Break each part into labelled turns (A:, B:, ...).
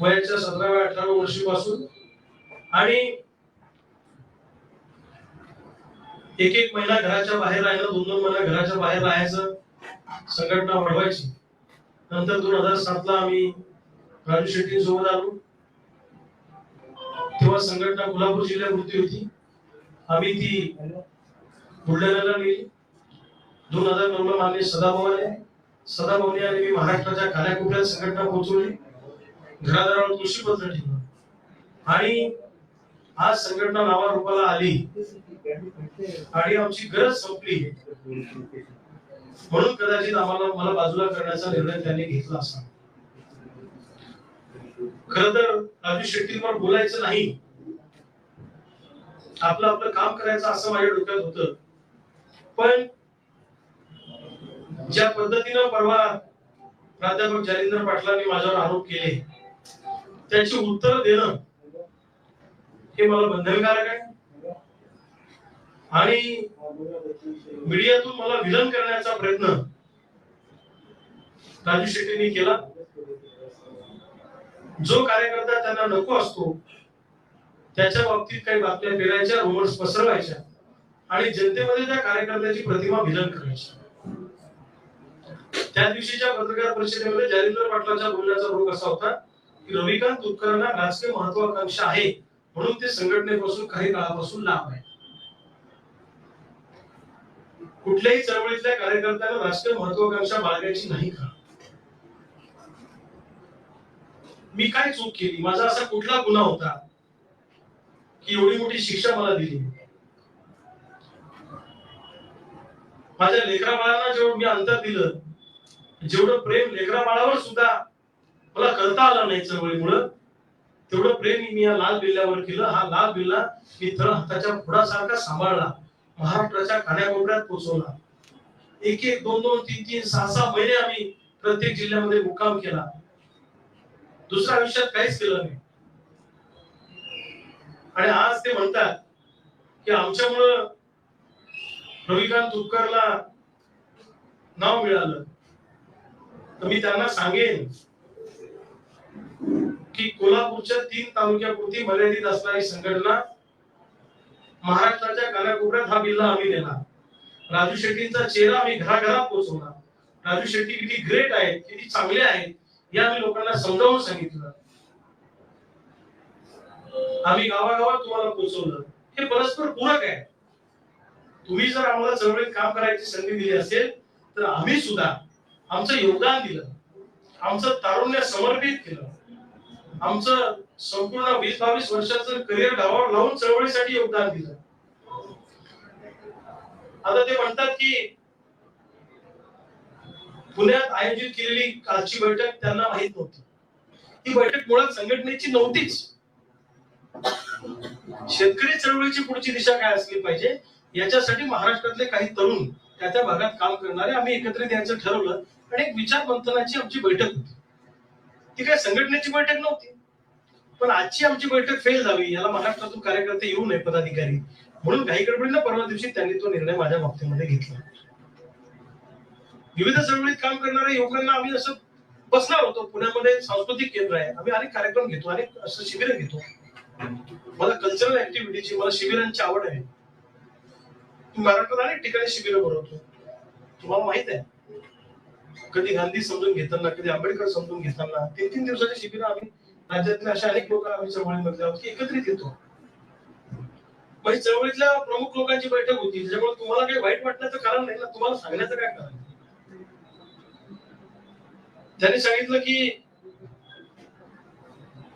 A: वयाच्या सतराव्या अठराव्या वर्षीपासून. आणि एक एक महिना घराच्या बाहेर राहिलं दोन दोन महिना घराच्या बाहेर राहायचं संघटना वाढवायची. नंतर दोन हजार सातला आम्ही राजू शेट्टी सोबत आलो. तेव्हा संघटना कोल्हापूर जिल्ह्यापुरती होती. आम्ही ती बुलढाण्याला नेली. दोन हजार नऊ ला माननीय सदाभाऊ आले आणि मी महाराष्ट्राच्या कान्याकोपऱ्यात संघटना पोहोचवली. घरादारावर तुळशीपत्र ठेवलं आणि आज संघटना नावा रूपाला आली. आणि आमची गरज संपली. म्हणून कदाचित आम्हाला मला बाजूला करण्याचा निर्णय त्यांनी घेतला असा खर तर राजू शेट्टींवर बोलायचं नाही. आपलं आपलं काम करायचं असं माझ्या डोक्यात होत. पण ज्या पद्धतीनं परवा प्राध्यापक जालिंदर पाटलांनी माझ्यावर आरोप केले त्याची उत्तर देणं हे मला बंधनकारक आहे. आणि मीडियातून मला विलन करण्याचा प्रयत्न राजू शेट्टींनी केला. जो कार्यकर्ता त्यांना नको असतो त्याच्या बाबतीत काही बातम्या फिरायच्या रुमर्स पसरवायच्या आणि जनतेमध्ये त्या कार्यकर्त्याची प्रतिमा विलन करायची. त्या दिवशीच्या पत्रकार परिषदेमध्ये जालिंदर पाटलांच्या बोलण्याचा रोग असा होता. की रविकांत तुपकरांना राजकीय महत्वाकांक्षा आहे म्हणून ते संघटनेपासून काही काळापासून लांब आहे. कुठल्याही चळवळीतल्या कार्यकर्त्यांना राजकीय महत्वाकांक्षा बाळगायची नाही का? मी काय चूक केली? माझा असा कुठला गुन्हा होता की एवढी मोठी शिक्षा मला दिली माझ्या लेकरा बाळांना जेवढं मी अंतर दिलं जेवढं प्रेम लेकरा बाळावर सुद्धा मला करता आलं नाही चळवळीमुळं. तेवढं प्रेम मी या लाल बिल्ल्यावर केलं. हा लाल बिल्ला मी तळ हाताच्या फुडासारखा सांभाळला. महाराष्ट्राच्या कान्याकोपऱ्यात पोहोचवला एक एक दोन दोन तीन तीन सहा सहा महिने आम्ही प्रत्येक जिल्ह्यामध्ये मुक्काम केला. दुसऱ्या आयुष्यात काहीच केलं नाही. आणि आज ते म्हणतात की आमच्यामुळं रविकांत तुपकरला नाव मिळालं. तर मी त्यांना सांगेन की कोल्हापूरच्या तीन तालुक्यापुरती मर्यादित असणारी संघटना महाराष्ट्राच्या कानाकोपऱ्यात हा बिल्ला आम्ही नेला राजू शेट्टींचा चेहरा आम्ही घराघरात पोहोचवला राजू शेट्टी किती ग्रेट आहेत किती चांगले आहेत हे आम्ही लोकांना समजावून सांगितलं. आम्ही गावागावात तुम्हाला पोहोचवलं हे परस्पर पूरक आहे. तुम्ही जर आम्हाला चळवळीत काम करायची संधी दिली असेल तर आम्ही सुद्धा आमचं योगदान दिलं. आमचं तारुण्य समर्पित केलं. आमचं संपूर्ण वीस बावीस वर्षाचं करिअर गावावर लावून चळवळीसाठी योगदान दिलं. आता ते म्हणतात की पुण्यात आयोजित केलेली कालची बैठक त्यांना माहीत नव्हती. ही बैठक मुळात संघटनेची नव्हतीच. शेतकरी चळवळीची पुढची दिशा काय असली पाहिजे याच्यासाठी महाराष्ट्रातले काही तरुण त्या त्या भागात काम करणारे आम्ही एकत्रित यायचं ठरवलं. आणि एक विचार मंथनाची आमची बैठक होती. ती काय संघटनेची बैठक नव्हती. पण आजची आमची बैठक फेल झाली. याला महाराष्ट्रातून कार्यकर्ते येऊ नये पदाधिकारी. म्हणून काही गडबडीनं परवा दिवशी त्यांनी तो निर्णय माझ्या बाबतीमध्ये घेतला. विविध चळवळीत काम करणाऱ्या युवकांना आम्ही असं बसणार होतो. पुण्यामध्ये सांस्कृतिक केंद्र आहे. आम्ही अनेक कार्यक्रम घेतो अनेक असं शिबिर घेतो. मला कल्चरल ऍक्टिव्हिटीची मला शिबिरांची आवड आहे. मी महाराष्ट्रात अनेक ठिकाणी शिबिरं भरवतो. तुम्हाला माहीत आहे. कधी गांधी समजून घेताना कधी आंबेडकर समजून घेताना तीन तीन दिवसाची शिबिर आम्ही राज्यातल्या अशा अनेक लोक आम्ही चळवळीमध्ये आहोत की एकत्रित येतो. म्हणजे चळवळीतल्या प्रमुख लोकांची बैठक होती त्याच्यामुळे तुम्हाला काही वाईट वाटण्याचं कारण नाही ना तुम्हाला सांगण्याचं काय कारण त्यांनी सांगितलं की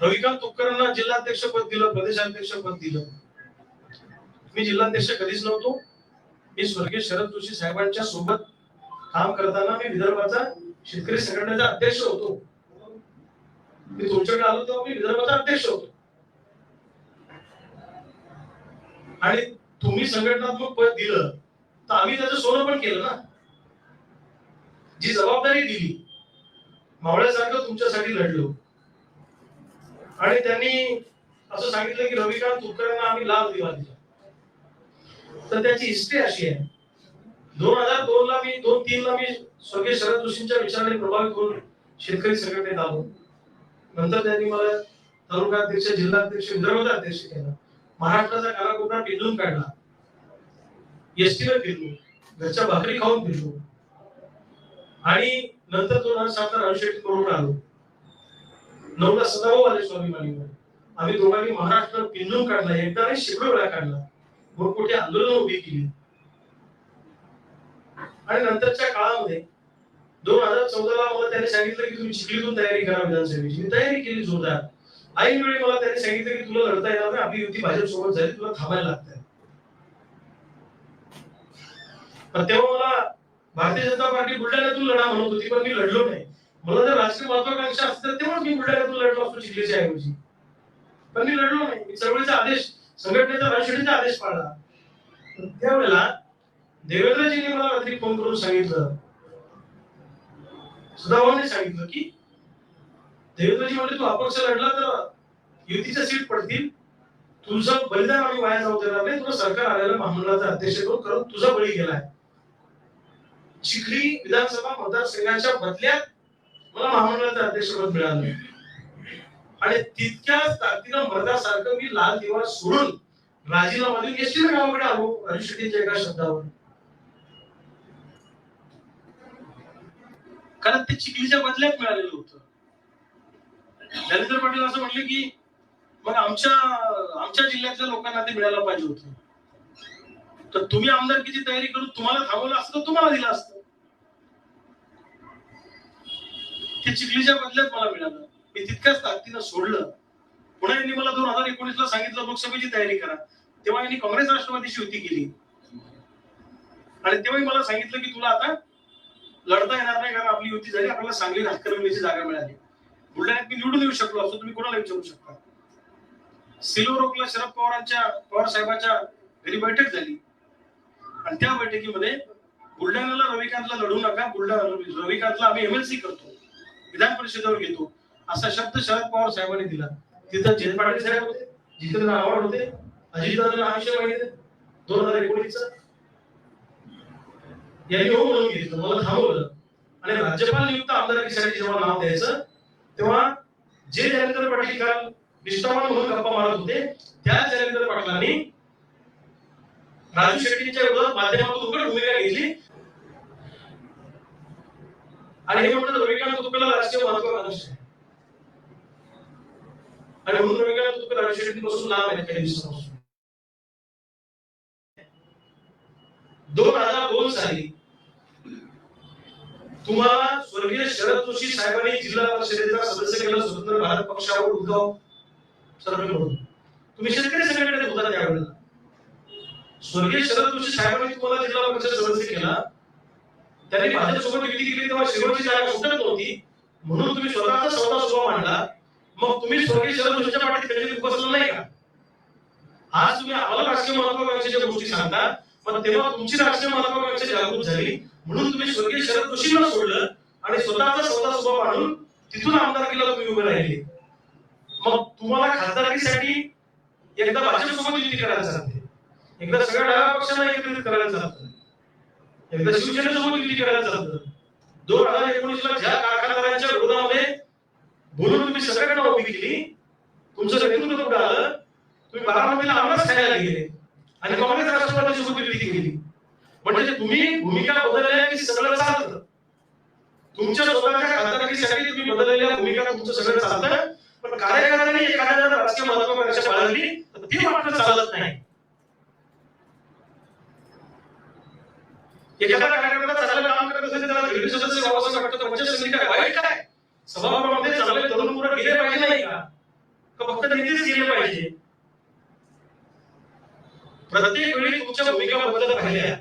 A: रविकांत तुपकरांना जिल्हाध्यक्ष पद दिलं प्रदेशाध्यक्ष पद दिलं. मी जिल्हाध्यक्ष कधीच नव्हतो. मी स्वर्गीय शरद जोशी साहेबांच्या सोबत काम करताना मी विदर्भाचा शेतकरी संघटनेचा अध्यक्ष होतो. मी तुमच्याकडे आलो तेव्हा मी विदर्भाचा अध्यक्ष होतो. आणि तुम्ही संघटनात्मक पद दिलं तर आम्ही त्याचं सोनं पण केलं ना. जी जबाबदारी दिली मावळ्यासारखं तुमच्यासाठी लढलो. आणि त्यांनी असं सांगितलं की रविकांत तुपकरांना आम्ही लाभ दिला दिला तर त्याची हिस्ट्री अशी आहे. दोन हजार दोन ला मी दोन तीन ला मी स्वर्गीय शरद जोशींच्या विचाराने प्रभावित होऊन शेतकरी संघटनेत आलो. नंतर त्यांनी मला तालुका तालुकाध्यक्ष जिल्हाध्यक्ष विदर्भाचा अध्यक्ष केला. महाराष्ट्राचा कालाकोपरा पिंजून काढला. एसटीला फिरलो. घरच्या भाकरी खाऊन फिरलो. आणि नंतर दोन हजार सात ला राजशेट्टी करून आलो. नऊला सदाभाऊ आले स्वामी स्वाभिमानीवर आम्ही दोघांनी महाराष्ट्र पिंजून काढला. एकदा नाही शेकडो वेळा काढला. मोठमोठी आंदोलन उभी केली. आणि नंतरच्या काळामध्ये दोन हजार चौदाला मला त्याने सांगितलं की तुम्ही चिखलीतून तयारी करा विधानसभेची. मी तयारी केली जोरदार. ऐन वेळी मला त्याने सांगितलं की तुला लढता येणार नाही आपली युती भाजप सोबत झाली तुला थांबायला लागतंय. पण तेव्हा मला भारतीय जनता पार्टी बुलढाण्यातून लढा म्हणत होती पण मी लढलो नाही. मला जर राष्ट्रीय महत्वाकांक्षा असते तर तेव्हाच मी बुलढाण्यातून लढलो असतो चिखलीच्या ऐवजी. पण मी लढलो नाही. मी चळवळीचा आदेश संघटनेचा राजशेठीचा आदेश पाळला. त्यावेळेला देवेंद्रजीने मला रात्री फोन करून सांगितलं. सदाभाऊने सांगितलं की देवेंद्रजी म्हणजे तू अपक्ष लढला तर युतीच्या सीट पडतील. तुझं बलिदान आम्ही वाया जाऊ देणार नाही. तुला सरकार आलेलं महामंडळाचा अध्यक्ष करून करून तुझा बळी गेलाय. चिखली विधानसभा मतदारसंघाच्या बदल्यात मला महामंडळाचं अध्यक्षपद मिळालं आणि तितक्याच ताकदीनं मर्दासारखं मी लाल दिवा सोडून राजीनामा देऊन एसटी गावाकडे आलो राजू एका शब्दावर. कारण ते चिखलीच्या बदल्यात मिळालेलं होतं. नरेंद्र पाटील असं म्हटलं की मग आमच्या आमच्या जिल्ह्यातल्या लोकांना ते मिळायला पाहिजे होत. तर तुम्ही आमदारकीची तयारी करून तुम्हाला थांबवलं असतं तुम्हाला दिलं असतं. ते चिखलीच्या बदल्यात मला मिळालं. मी तितक्याच ताकदीनं सोडलं. पुन्हा यांनी मला दोन हजार एकोणीस ला सांगितलं लोकसभेची तयारी करा. तेव्हा यांनी काँग्रेस राष्ट्रवादीची युती केली. आणि तेव्हाही मला सांगितलं की तुला आता लढता येणार नाही कारण आपली युती झाली आपल्याला सांगली राजकारणाची जागा मिळाली. बुलढाण्यात मी निवडून येऊ शकलो असतो तुम्ही कोणाला विचारू शकता? सिल्वर शरद पवारांच्या पवार साहेबांच्या घरी बैठक झाली. आणि त्या बैठकीमध्ये बुलढाण्याला रविकांतला लढू नका बुलढाणा रविकांतला आम्ही एमएलसी करतो विधान परिषदेवर घेतो असा शब्द शरद पवार साहेबांनी दिला. तिथं जयंत पाटील साहेब होते जितेंद्र आव्हाड होते अजितदादा हा दोन हजार एकोणीसचा. यांनी हो म्हणून घेतलं मला थांबवलं. आणि राज्यपाल नियुक्त आमदारकीसाठी जेव्हा नाव द्यायचं तेव्हा जे जयंत पाटील काल निष्ठावान म्हणून गप्पा मारत होते त्या जयंत पाटलांनी राजू शेट्टींच्या विरोधात माध्यमातून उघड भूमिका घेतली. आणि हे म्हणतात रविकांत तुपेला राजकीय महत्वाकांक्षा आणि म्हणून रविकांत तुपे राजू शेट्टींपासून लांब आहेत काही दिवसापासून. दोन हजार दोन साली तुम्हाला स्वर्गीय शरद जोशी साहेबांनी जिल्हा परिषदेचा सदस्य केलं स्वतंत्र भारत पक्षावर उद्धव सरकार म्हणून तुम्ही शेतकरी संघटनेत होता त्यावेळेला. स्वर्गीय शरद जोशी साहेबांनी तुम्हाला जिल्हा परिषद सदस्य केला. त्यांनी भाजपसोबत युती केली तेव्हा शिरोची जागा सुटत नव्हती. म्हणून तुम्ही स्वतःचा स्वतः स्वभाव मांडला. मग तुम्ही स्वर्गीय शरद जोशीच्या पाठीत कधी उपसलं नाही का? आज तुम्ही आम्हाला राजकीय महत्वाकांक्षेच्या गोष्टी सांगता. पण तेव्हा तुमची राष्ट्रीय महत्वाकांक्षा जागृत झाली. म्हणून तुम्ही स्वर्गीय शरद जोशींना सोडलं आणि स्वतःचा स्वतः स्वभाव आणून तिथून आमदारकीला तुम्ही उभे राहिले. मग तुम्हाला खासदारकीसाठी एकदा भाजपसोबत युती करायला सांगते एकदा सगळ्या डाव्या पक्षांना एकत्रित करायला सांगतं एकदा शिवसेनेसोबत युती करायला सांगतं दोन हजार एकोणीस ला ज्या कारखानदारांच्या विरोधामध्ये बोलून तुम्ही सगळ्यांना उभी केली तुमचं नेतृत्व कुठं आलं? तुम्ही बारामतीला आम्हालाच खायला गेले. आणि काँग्रेस राष्ट्रवादीची सोबत युती केली. म्हणजे तुम्ही भूमिका बदलल्या की सगळं चालतं? तुमच्या स्वतःच्या खासदारकीसाठी तुम्ही बदललेल्या भूमिका तुमचं सगळं चालतं पण कार्यकर्त्यांनी एखाद्या राजकीय महत्वाकांक्षा बाळगली तर ती मात्र चालत नाही. एखादा कार्यकर्ता चांगलं काम करत असेल तर त्याला घरी सदस्य व्हावं वाटतं तर म्हणजे पंचायत समिती काय वाईट काय? सभागृहामध्ये चांगले तरुण मुलं गेले पाहिजे नाही का? का फक्त नेतेच गेले पाहिजे? प्रत्येक वेळी तुमच्या भूमिका बदलत राहिल्या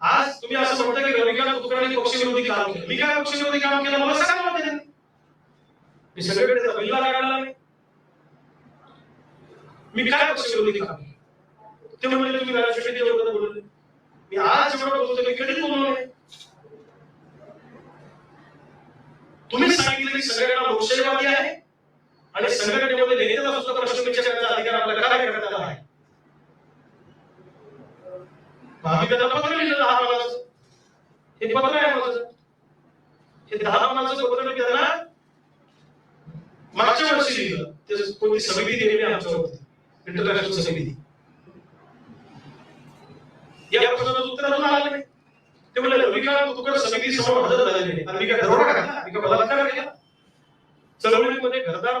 A: आज तुम्ही असं म्हणता की रविकांत कुलकर्णी पक्षविरोधी काम केलं. मी काय पक्षविरोधी काम केलं? मला सांगा म्हणते मी सगळीकडे त्याचा बिल्ला काढला मी काय पक्षविरोधी काम केलं? ते म्हणले तुम्ही राजकीय विरोधात बोलले. मी आज जेवढं बोलतो मी कधीच बोललो नाही. तुम्ही सांगितलं की संघटना लोकशाहीवादी आहे आणि संघटनेमध्ये नेत्याला सुद्धा प्रश्न विचारण्याचा अधिकार आपल्याला काय करण्यात आला आहे? आम्ही त्याला पत्र लिहिलं दहा पानाचं हे पत्र आहे माझं हे दहा पानाचं पत्र मी त्यांना मागच्या वर्षी लिहिलं ते कोणती समिती दिलेली आहे आमच्यावरती इंटरनॅशनल समिती. या प्रश्नाचं उत्तर अजून आलं नाही. ते म्हणले रविकांत तुकर समिती समोर हजर झालेले नाही. आणि मी काय दरोडा घातला मी काय बलात्कार केला? चळवळीमध्ये घरदार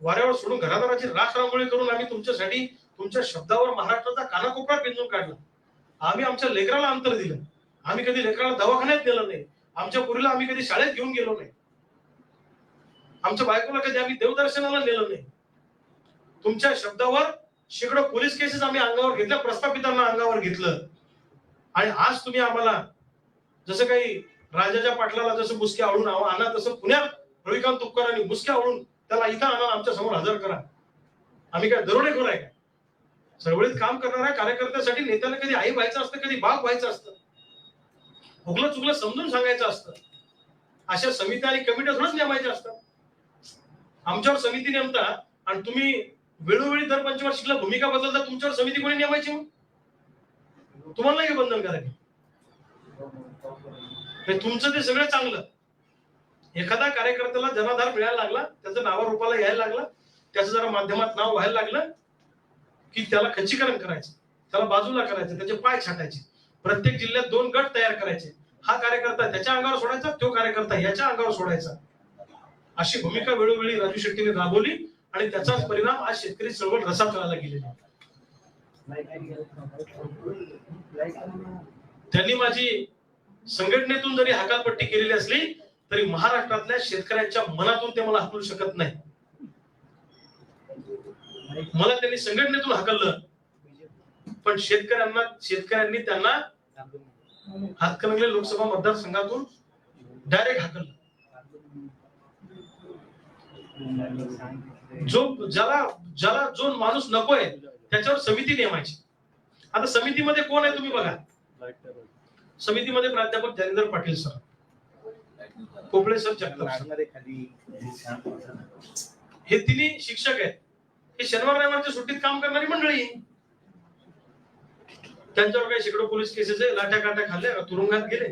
A: वाऱ्यावर सोडून घरादाराची राख रांगोळी करून आम्ही तुमच्यासाठी तुमच्या शब्दावर महाराष्ट्राचा कानाकोपरा पिंजून काढला. आम्ही आमच्या लेकराला अंतर दिलं. आम्ही कधी लेकराला दवाखान्यात नेलं नाही. आमच्या पुरीला आम्ही कधी शाळेत घेऊन गेलो नाही. आमच्या बायकोला कधी आम्ही देवदर्शनाला नेलं नाही. तुमच्या शब्दावर शेकडो पोलीस केसेस आम्ही अंगावर घेतल्या प्रस्थापितांना अंगावर घेतलं. आणि आज तुम्ही आम्हाला जसं काही राजाच्या पाटलाला जसं मुसक्या आवडून आणा तसं पुण्यात रविकांत तुपकरांनी मुसक्या आवडून त्याला इथं आणा आमच्यासमोर हजर करा. आम्ही काय दरोडेखोर आहे का? चळवळीत काम करणाऱ्या कार्यकर्त्यासाठी नेत्याला कधी आई व्हायचं असतं कधी बाप व्हायचं असतं? हुकलं चुकलं समजून सांगायचं असतं. अशा समित्या आणि कमिट्या थोडंच नेमायच्या असतात. आमच्यावर समिती नेमता आणि तुम्ही वेळोवेळी दर पंचवार्षिकला भूमिका बदलता तुमच्यावर समिती कोणी नेमायची तुम्हाला नाही बंधन करायचं. तुमचं ते सगळं चांगलं. एखादा कार्यकर्त्याला जनाधार मिळायला लागला त्याचं नावारूपाला यायला लागलं त्याचं जरा माध्यमात नाव व्हायला लागलं की त्याला खच्चीकरण करायचं त्याला बाजूला करायचं त्याचे पाय छाटायचे. प्रत्येक जिल्ह्यात दोन गट तयार करायचे. हा कार्यकर्ता त्याच्या अंगावर सोडायचा तो कार्यकर्ता याच्या अंगावर सोडायचा. अशी भूमिका वेळोवेळी राजू शेट्टीने राबवली आणि त्याचाच परिणाम आज शेतकरी चळवळ रसात करायला गेलेला त्यांनी माझी संघटनेतून जरी हकालपट्टी केलेली असली तरी महाराष्ट्रातल्या शेतकऱ्यांच्या मनातून ते मला हकलू शकत नाही. मला त्यांनी संघटनेतून हकललं. पण शेतकऱ्यांना शेतकऱ्यांनी त्यांना हातकणंगले लोकसभा मतदारसंघातून डायरेक्ट हाकललं. जो ज्याला ज्याला जो माणूस नकोय त्याच्यावर समिती नेमायची. आता समितीमध्ये कोण आहे तुम्ही बघा. समितीमध्ये प्राध्यापक जालिंदर पाटील सर. कोपळे सर जगताप हे तिन्ही शिक्षक आहेत. हे शनिवार रविवारच्या सुट्टीत काम करणारी मंडळी. त्यांच्यावर काही शेकडो पोलीस केसेस आहे लाट्या काट्या खाल्ल्या तुरुंगात गेले.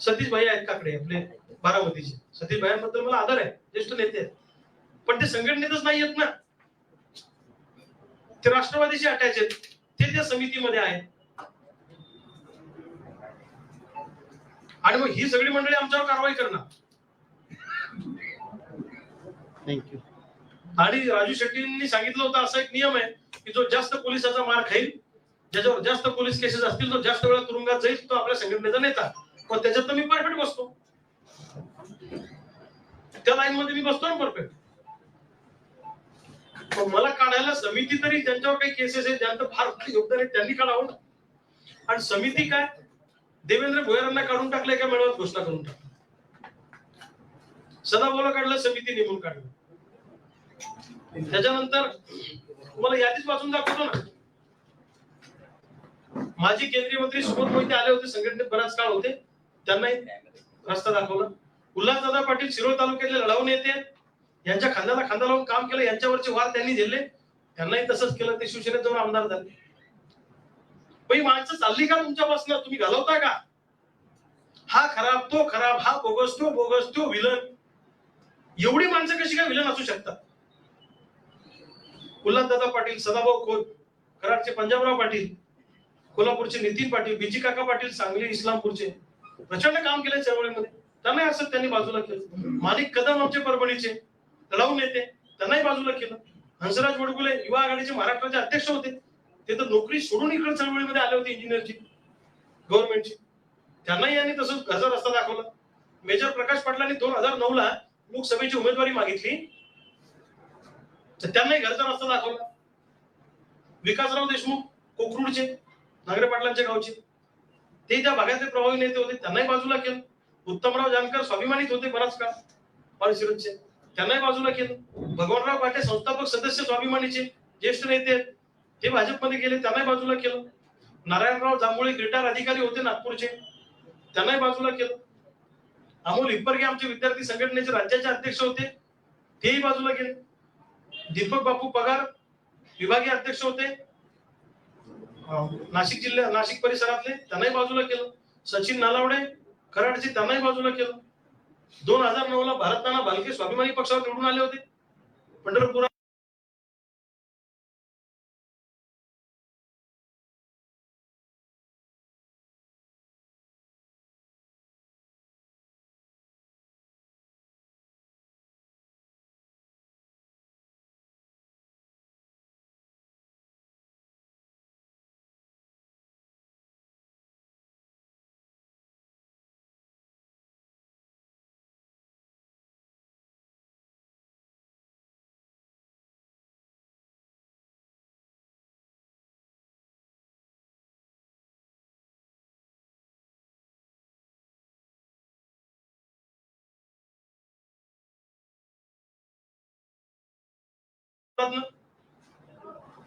A: सतीश भाई आहेत काकडे आपले बारामतीचे. सतीश भाईबद्दल मला आदर आहे ज्येष्ठ नेते आहेत. पण ते संघटनेतच नाही येत ना. ते राष्ट्रवादीशी अटॅच आहेत. ते त्या समितीमध्ये आहेत. आणि मग ही सगळी मंडळी आमच्यावर कारवाई करणार.
B: थँक्यू
A: आणि राजू शेट्टींनी सांगितलं होतं असा एक नियम आहे की जो जास्त पोलिसाचा मार खाईल ज्याच्यावर जास्त पोलीस केसेस असतील तो जास्त वेळा तुरुंगात जाईल तो आपल्या संघटनेचा नेता. पण त्याच्यात तर मी परफेक्ट बसतो. त्या लाईन मध्ये मी बसतो ना परफेक्ट पण मला काढायला समिती तरी ज्यांच्यावर काही केसेस आहेत ज्यांचं फार मोठं योगदान आहे त्यांनी काढावं ना. आणि समिती काय? देवेंद्र भोयरांना काढून टाकलं एका मेळाव्यात घोषणा करून टाकलं सदाभाऊला काढलं समिती नेमून काढलं. त्याच्यानंतर तुम्हाला यादीच वाचून दाखवतो ना. माजी केंद्रीय मंत्री सुबोध मोहिते आले होते संघटनेत बराच काळ होते. त्यांनाही रस्ता दाखवला. उल्हासदादा पाटील शिरोळ तालुक्यातले लढावून येते यांच्या खांद्याला खांदा लावून काम केलं यांच्यावरचे वार त्यांनी झेलले. त्यांनाही तसंच केलं ते शिवसेनेत जाऊन आमदार झाले. पण माणसं चालली का तुमच्यापासून? तुम्ही घालवता का? हा खराब तो खराब हा बोगस तो बोगस तो विलन. एवढी माणसं कशी काय विलन असू शकतात? गुलाबदादा पाटील सदाभाऊ खोत कराडचे पंजाबराव पाटील कोल्हापूरचे नितीन पाटील बीजी काका पाटील सांगली इस्लामपूरचे. प्रचंड काम केले चळवळीमध्ये. त्यांनाही असं त्यांनी बाजूला केलं. मालिक कदम आमचे परभणीचे लढाऊ नेते त्यांनाही बाजूला केलं. हंसराज वडगुले युवा आघाडीचे महाराष्ट्राचे अध्यक्ष होते. ते तर नोकरी सोडून इकडे चळवळीमध्ये आले होते इंजिनियरची गव्हर्नमेंटची त्यांनाही यांनी तसंच घरचा रस्ता दाखवला. मेजर प्रकाश पाटलांनी दोन हजार नऊ ला लोकसभेची उमेदवारी मागितली. तर त्यांनाही घरचा रस्ता दाखवला. विकासराव देशमुख कोकरूडचे नागरे पाटलांच्या गावचे. ते त्या भागातले प्रभावी नेते होते त्यांनाही बाजूला केलं. उत्तमराव जानकर स्वाभिमानीत होते बराच काळ. माळशिरसचे त्यांनाही बाजूला केलं. भगवानराव पाटे संस्थापक सदस्य स्वाभिमानीचे ज्येष्ठ नेते ते भाजपमध्ये गेले त्यांनाही बाजूला केलं. नारायणराव जांभुळे रिटायर अधिकारी होते नागपूरचे. त्यांनाही बाजूला केलं. अमोल हिप्परगे आमचे विद्यार्थी संघटनेचे राज्याचे अध्यक्ष होते. तेही बाजूला गेले. दीपक बापू पगार विभागीय अध्यक्ष होते. नाशिक जिल्ह्या नाशिक परिसरातले त्यांनाही बाजूला केलं. सचिन नालावडे कराडचे त्यांनाही बाजूला केलं. दोन हजार नऊ ला भारताना भालके स्वाभिमानी पक्षावर निवडून आले होते. पंढरपुरात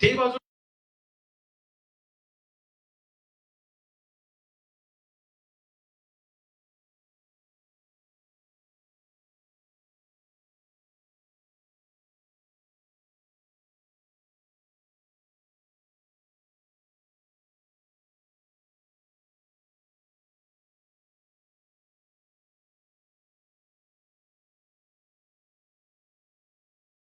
A: ते बाजू